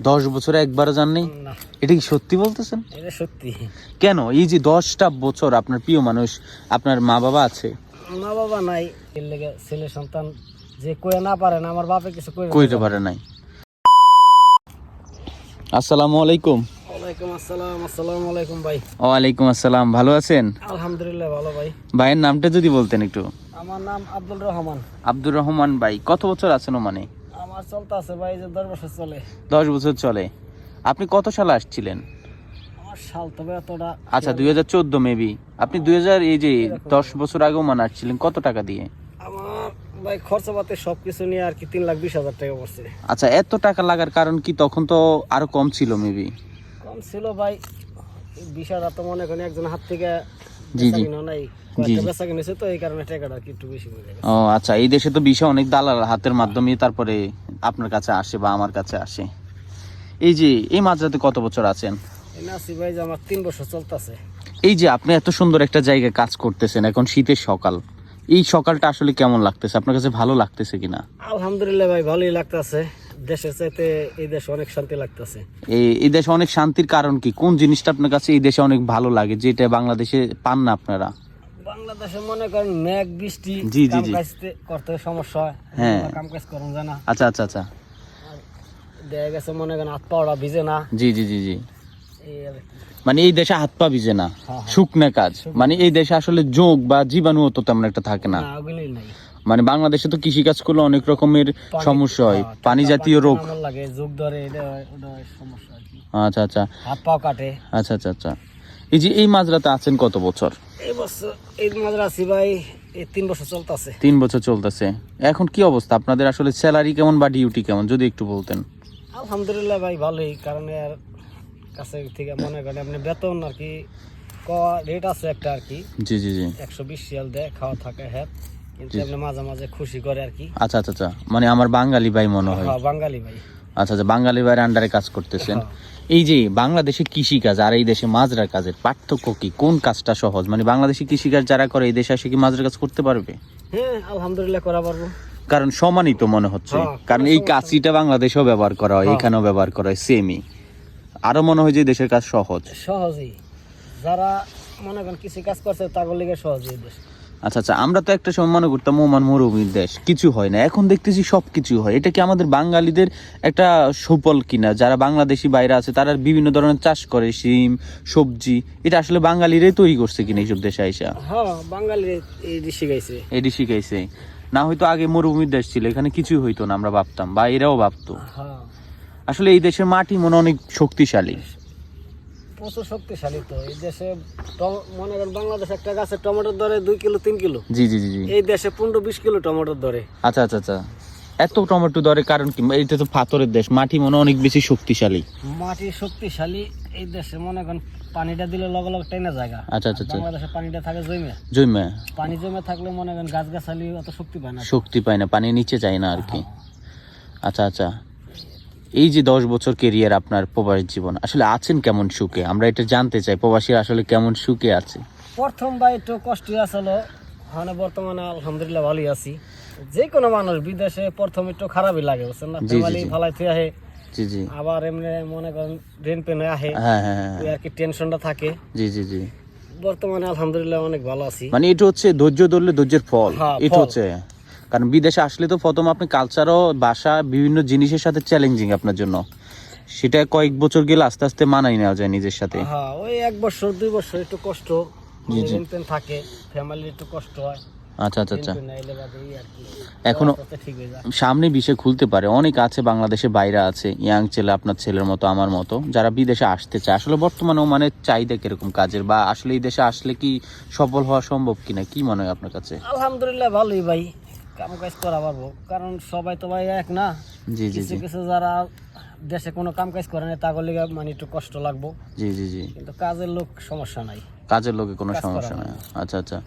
দশ বছরে একবারও যাননি? এটা কি সত্যি বলতেছেন? এটা সত্যি। কেন? এই যে দশটা বছর আপনার প্রিয় মানুষ আপনার মা বাবা আছে মা বাবা নাই ছেলে সন্তান যে কয়ে না পারে না আমার বাপে কিছু কই কইতে পারে নাই। আসসালামু আলাইকুম। ওয়ালাইকুম আসসালাম আসসালামু আলাইকুম ভাই। ওয়ালাইকুম আসসালাম ভালো আছেন? আলহামদুলিল্লাহ ভালো ভাই। ভাইয়ের নামটা যদি বলতেন একটু। আমার নাম আব্দুল রহমান। আব্দুর রহমান ভাই কত বছর আছেন মানে আমার চলতে আছে ভাই যে দশ বছর চলে। দশ বছর চলে। আপনি কত সালে আসছিলেন? আমার সাল তবে এতটা আচ্ছা দুই হাজার চোদ্দ মেবি আপনি দুই হাজার এই যে দশ বছর আগেও মানে আসছিলেন কত টাকা দিয়ে? আমার ভাই খরচাপাতি সব কিছু নিয়ে আর কি তিন লাখ বিশ হাজার টাকা পড়ছে। আচ্ছা এত টাকা লাগার কারণ কি তখন তো আরও কম ছিল মেবি কম ছিল ভাই এই বিশ হাজার তো মনে করেন একজন হাত থেকে জি, জি। ও আচ্ছা এই দেশে তো বিষয় অনেক দালাল হাতের মাধ্যমে তারপরে আপনার কাছে আসে বা আমার কাছে আসে। এই যে এই মাঝরাতে কত বছর আছেন? আমার তিন বছর চলতেছে। এই যে আপনি এত সুন্দর একটা জায়গায় কাজ করতেছেন এখন শীতের সকাল। এই সকালটা আসলে কেমন লাগতেছে? আপনার কাছে ভালো লাগতেছে কিনা? আলহামদুলিল্লাহ ভাই ভালোই লাগতেছে। দেশের চাইতে এই দেশে অনেক শান্তি লাগতেছে। এই এই দেশে অনেক শান্তির কারণ কি? কোন জিনিসটা আপনার কাছে এই দেশে অনেক ভালো লাগে যেটা বাংলাদেশে পান না আপনারা? বাংলাদেশে মনে করেন মেঘ বৃষ্টি জি, জি, জি। করতে সমস্যা হয়। হ্যাঁ। কাম কাজ করুন জানা। আচ্ছা আচ্ছা আচ্ছা। দেখা গেছে মনে করেন হাত পাওয়া ভিজে না। জি জি জি জি। মানে এই দেশে হাত পা ভিজে না। হ্যাঁ, হ্যাঁ। শুকনা কাজ। মানে এই দেশে আসলে যোগ বা জীবাণু তো তেমন একটা থাকে না। মানে বাংলাদেশে তো কৃষি কাজ করলে অনেক রকমের সমস্যা হয় হ্যাঁ, পানি জাতীয় রোগ লাগে যোগ ধরে এটা ওটা সমস্যা কি। আচ্ছা আচ্ছা। হাত পাও কাটে। আচ্ছা আচ্ছা আচ্ছা। এই যে এই মাঝরাতে আছেন কত বছর? এই বছর এই মাদ্রাসি ভাই তিন বছর চলতেছে। তিন বছর চলতেছে। এখন কি অবস্থা? আপনাদের আসলে স্যালারি কেমন বা ডিউটি কেমন? যদি একটু বলতেন। আলহামদুলিল্লাহ ভাই ভালোই। কারণ এর কাছে থেকে মনে করেন আপনি বেতন আর কি ক রেট আছে একটা আর কি। জি জি জি। একশো বিশ শিয়াল দেয় খাওয়া থাকে হ্যাঁ। মাঝে মাঝে খুশি করে আর কি। আচ্ছা আচ্ছা আচ্ছা। মানে আমার বাঙালি ভাই মনে হয়। হ্যাঁ, বাঙালি ভাই। আচ্ছা আচ্ছা বাঙালি ভাইয়ের আন্ডারে কাজ করতেছেন। হ্যাঁ। এই যে বাংলাদেশে কৃষি কাজ আর এই দেশে মাজরা কাজের পার্থক্য কি? কোন কাজটা সহজ? মানে বাংলাদেশে কৃষি কাজ যারা করে এই দেশে এসে কি মাজরা কাজ করতে পারবে? হ্যাঁ আলহামদুলিল্লাহ করা পারব। কারণ সমানই তো মনে হচ্ছে। কারণ এই কাছিটা বাংলাদেশেও ব্যবহার করা হয়। এখানেও ব্যবহার করা হয় সেমই আরও মনে হয় যে দেশের কাজ সহজ। সহজেই। যারা মনে করেন কৃষি কাজ করছে লিগে সহজেই দেশ। আচ্ছা আচ্ছা আমরা তো একটা সময় মনে করতাম ওমান মরুভূমির দেশ। কিছু হয় না এখন দেখতেছি সব কিছু হয়। এটা কি আমাদের বাঙালিদের একটা সুফল কিনা? যারা বাংলাদেশি বাইরে আছে তারা বিভিন্ন ধরনের চাষ করে শিম সবজি। এটা আসলে বাঙালিরাই তৈরি করছে কিনা এইসব দেশে আইসা? হ্যাঁ বাঙালি এই শিখাইছে এটি শিখাইছে না হয়তো আগে মরুভূমির দেশ ছিল এখানে কিছুই হইতো না আমরা ভাবতাম বা এরাও ভাবতো। হ্যাঁ। আসলে এই দেশের মাটি মনে অনেক শক্তিশালী। প্রচুর শক্তিশালী তো। এই দেশে মনে করেন বাংলাদেশ একটা গাছে টমেটোর দরে দুই কিলো তিন কিলো। জি জি জি এই দেশে পনেরো বিশ কিলো টমেটোর দরে। আচ্ছা আচ্ছা আচ্ছা। এত টমেটো দরে কারণ কি? এটা তো পাথরের দেশ। মাটি মনে হয় অনেক বেশি শক্তিশালী। মাটি শক্তিশালী। এই দেশে মনে করেন পানিটা দিলে লগে লগে টেনে জায়গা। আচ্ছা আচ্ছা আচ্ছা। বাংলাদেশে পানিটা থাকে জমে। জৈমে। পানি জমে থাকলে মনে করেন গাছ গাছালি অত শক্তি পায় না। শক্তি পায় না পানি নিচে যায় না আর কি। আচ্ছা আচ্ছা। এই যে দশ বছর কেরিয়ার আপনার প্রবাস জীবন আসলে আছেন কেমন সুখে? আমরা এটা জানতে চাই প্রবাসী আসলে কেমন সুখে আছে? প্রথম বা একটু কষ্ট আসলো মানে বর্তমানে আলহামদুলিল্লাহ ভালোই আছি। যে কোনো মানুষ বিদেশে প্রথম একটু খারাপই লাগে বুঝছেন না? ফ্যামিলি। ফালাইতে আহে জি। জি আবার এমনি মনে করেন রেন পেনে আহে হ্যাঁ হ্যাঁ হ্যাঁ আর কি টেনশনটা থাকে। জি জি জি। বর্তমানে আলহামদুলিল্লাহ অনেক ভালো আছি। মানে এটা হচ্ছে ধৈর্য ধরলে ধৈর্যের ফল। হ্যাঁ, এটা হচ্ছে কারণ বিদেশে আসলে তো প্রথম আপনি কালচারও ভাষা বিভিন্ন জিনিসের সাথে চ্যালেঞ্জিং আপনার জন্য। সেটা কয়েক বছর গেলে আস্তে আস্তে মানাই নেওয়া যায় নিজের সাথে। হ্যাঁ ওই এক বছর দুই বছর একটু কষ্ট। থাকে ফ্যামিলির একটু কষ্ট হয়। আচ্ছা আচ্ছা আচ্ছা। এখনও সামনে বিষয় খুলতে পারে। অনেক আছে বাংলাদেশে বাইরে আছে ইয়াং ছেলে আপনার ছেলের মতো আমার মতো যারা বিদেশে আসতে চায়। আসলে বর্তমানে মানে চাহিদা কীরকম কাজের? বা আসলে এই দেশে আসলে কি সফল হওয়া সম্ভব কিনা? কি মনে হয় আপনার কাছে? আলহামদুলিল্লাহ ভালোই ভাই। কাম কাজ করা পারব। কারণ সবাই তো ভাই এক না? জি জি কিছু কিছু যারা দেশে কোনো কাম কাজ করে না তাগর লিগে মানে একটু কষ্ট লাগবো। জি জি জি। কিন্তু কাজের লোক সমস্যা নাই। কাজের লোকে কোনো সমস্যা নাই। আচ্ছা আচ্ছা।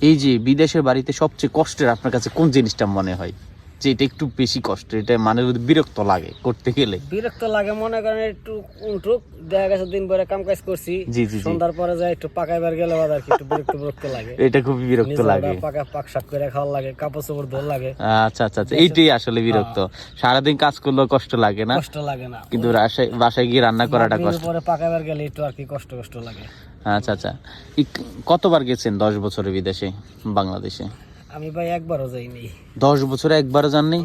এই যে বিদেশের বাড়িতে সবচেয়ে কষ্টের আপনার কাছে কোন জিনিসটা মনে হয়? যে এটা একটু বেশি কষ্ট এটা মানে বিরক্ত লাগে করতে গেলে। বিরক্ত লাগে মনে করেন একটু উঠুক দেখা গেছে দিন ভরে কাম কাজ করছি জি জি সন্ধ্যার পরে যাই একটু পাকাইবার গেলে কি একটু বিরক্ত বিরক্ত লাগে। এটা খুবই বিরক্ত লাগে। পাকা পাক শাক করে খাওয়া লাগে কাপড় চোপড় ধোল লাগে। আচ্ছা আচ্ছা আচ্ছা এইটাই আসলে বিরক্ত। সারাদিন কাজ করলেও কষ্ট লাগে না? কষ্ট লাগে না। কিন্তু বাসায় বাসায় গিয়ে রান্না করাটা কষ্ট। পরে পাকাইবার গেলে একটু আর কি কষ্ট কষ্ট লাগে। আচ্ছা আচ্ছা। কতবার গেছেন দশ বছরে বিদেশে? বাংলাদেশে? আমি ভাই একবারও যাইনি। দশ বছরে একবারও যাননি?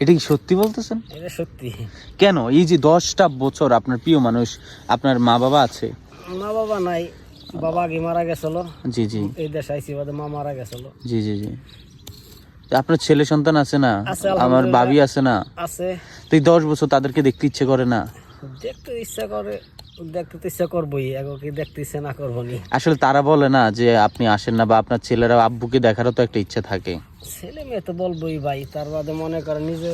এটা কি সত্যি বলতেছেন? এটা সত্যি। কেন? এই যে দশটা বছর আপনার প্রিয় মানুষ আপনার মা বাবা আছে? মা বাবা নাই বাবা আগে মারা গেছিল। জি জি। এই দেশে আইসি বাদে মা মারা গেছিল। জি জি জি। আপনার ছেলে সন্তান আছে না? আমার বাবি আছে না? আছে। তো এই দশ বছর তাদেরকে দেখতে ইচ্ছে করে না? দেখতে ইচ্ছা করে। দেখতে ইচ্ছা করবোই কি দেখতে ইচ্ছা না করব নি আসলে তারা বলে না যে আপনি আসেন না বা আপনার ছেলেরা আব্বুকে দেখারও তো একটা ইচ্ছা থাকে। ছেলে মেয়ে তো বলবোই ভাই তার বাদে মনে করে নিজে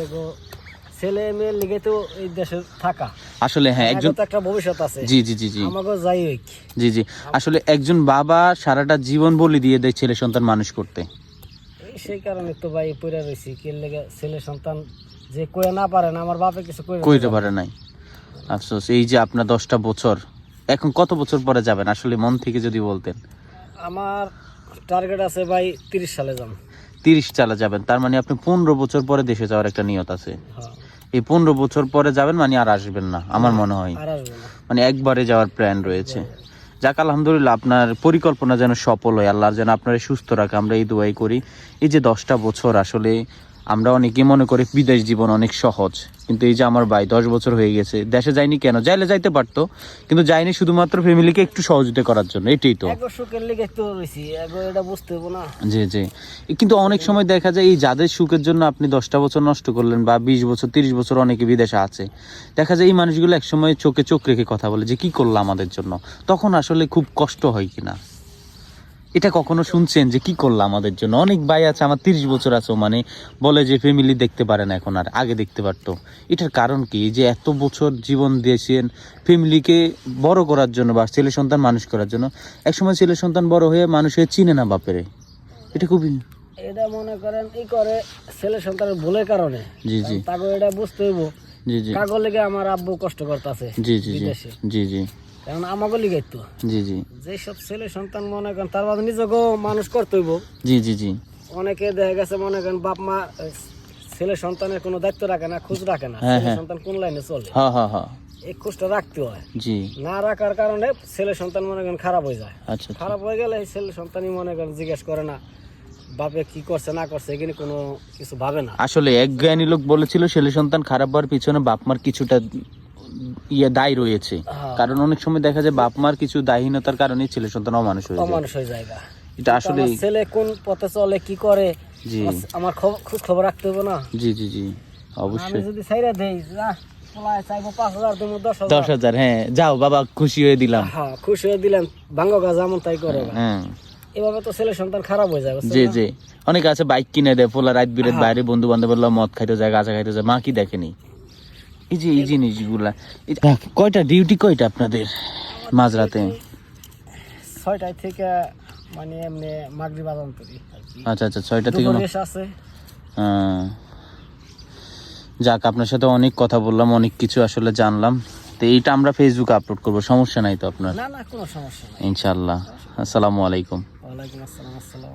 ছেলে মেয়ের লিগে তো এই দেশে থাকা। আসলে হ্যাঁ একজন একটা ভবিষ্যৎ আছে। জি জি জি জি। আমাকে যাই হোক। জি জি। আসলে একজন বাবা সারাটা জীবন বলি দিয়ে দেয় ছেলে সন্তান মানুষ করতে। এই সেই কারণে তো ভাই পড়ে রয়েছি কে লেগে ছেলে সন্তান যে কয়ে না পারে না আমার বাপে কিছু কইতে পারে নাই। আফসোস এই যে আপনার দশটা বছর এখন কত বছর পরে যাবেন? আসলে মন থেকে যদি বলতেন। আমার টার্গেট আছে ভাই তিরিশ সালে যাম তিরিশ চালা যাবেন তার মানে আপনি পনেরো বছর পরে দেশে যাওয়ার একটা নিয়ত আছে। হ্যাঁ। এই পনেরো বছর পরে যাবেন মানে আর আসবেন না আমার মনে হয়। আর আসব না। মানে একবারে যাওয়ার প্ল্যান রয়েছে। যাক আলহামদুলিল্লাহ আপনার পরিকল্পনা যেন সফল হয় আল্লাহর যেন আপনারা সুস্থ রাখে আমরা এই দোয়াই করি। এই যে দশটা বছর আসলে আমরা অনেকে মনে করি বিদেশ জীবন অনেক সহজ। কিন্তু এই যে আমার ভাই দশ বছর হয়ে গেছে দেশে যায়নি কেন? যাইলে যাইতে পারতো কিন্তু যায়নি শুধুমাত্র ফ্যামিলিকে একটু সহযোগিতা করার জন্য এটাই তো। জি জি। কিন্তু অনেক সময় দেখা যায় এই যাদের সুখের জন্য আপনি দশটা বছর নষ্ট করলেন বা বিশ বছর তিরিশ বছর অনেকে বিদেশে আছে দেখা যায় এই মানুষগুলো একসময় চোখে চোখ রেখে কথা বলে যে কি করল আমাদের জন্য? তখন আসলে খুব কষ্ট হয় কিনা। এটা কখনো শুনছেন যে কি করল আমাদের জন্য? অনেক ভাই আছে আমার তিরিশ বছর আছে মানে বলে যে ফ্যামিলি দেখতে পারে না এখন আর আগে দেখতে পারতো। এটার কারণ কি? যে এত বছর জীবন দিয়েছেন ফ্যামিলিকে বড় করার জন্য বা ছেলে সন্তান মানুষ করার জন্য একসময় ছেলে সন্তান বড় হয়ে মানুষ হয়ে চিনে না বাপেরে। এটা খুবই এটা মনে করেন ই করে ছেলে সন্তানের ভুলের কারণে? জি জি। তাকে এটা বুঝতে হইব। জি জি। কাগজ লেগে আমার আব্বু কষ্ট করতেছে জি জি জি। জি জি। কারণ আমাকে তো। জি জি। ছেলে সন্তান মনে করেন তার বাদে মানুষ করতে হইব। জি জি জি। অনেকে দেখা গেছে মনে করেন বাপ মা ছেলে সন্তানের কোনো দায়িত্ব রাখে না খোঁজ রাখে না। হ্যাঁ, ছেলে হ্যাঁ। সন্তান কোন লাইনে চলে? হ্যাঁ হ্যাঁ হ্যাঁ। এই খোঁজটা রাখতে হয়। জি। না রাখার কারণে ছেলে সন্তান মনে করেন খারাপ হয়ে যায়। আচ্ছা আচ্ছা। খারাপ হয়ে গেলে ছেলে সন্তানই মনে করেন জিজ্ঞেস করে না বাপে কি করছে না করছে এখানে কোনো কিছু ভাবে না। আসলে এক জ্ঞানী লোক বলেছিল ছেলে সন্তান খারাপ হওয়ার পিছনে বাপ মার কিছুটা ইয়ে দায় রয়েছে। হ্যাঁ। কারণ অনেক সময় দেখা যায় বাপ মার কিছু দায়হীনতার কারণে ছেলে সন্তান অমানুষ হয়ে যায়। অমানুষ হয়ে যায় এটা আসলে ছেলে কোন পথে চলে কি করে? জি। আমার- খব- খোঁজ খবর রাখতে হবে না। জি জি জি। আমি অবশ্যই যদি ছাইরা দেই তুমি দশ হাজার। হ্যাঁ যাও বাবা খুশি হয়ে দিলাম। হ্যাঁ খুশি হয়ে দিলাম। ভাঙ্গ গাছ যেমন তাই করে হ্যাঁ। এভাবে তো ছেলে সন্তান খারাপ হয়ে যায় জি জি। অনেকে আছে বাইক কিনে দেয় পোলা রাত বিরাত হ্যাঁ। বাইরে বন্ধু বান্ধব মদ খাইতে যায় গাঁজা খাইতে যায় মা কি দেখেনি? এই যে এই জিনিসগুলা। কয়টা ডিউটি কয়টা আপনাদের মাঝরাতে? ছয়টায় থেকে মানে এমনি মাগরি বাজান করি আচ্ছা আচ্ছা ছয়টা থেকে আছে। হ্যাঁ। যাক আপনার সাথে অনেক কথা বললাম অনেক কিছু আসলে জানলাম। তো এইটা আমরা ফেসবুকে আপলোড করব সমস্যা নাই তো আপনার? না না কোনো সমস্যা নেই। ইনশাল্লাহ আসসালামু আলাইকুম। ওয়ালাইকুম আসসালাম আসসালাম।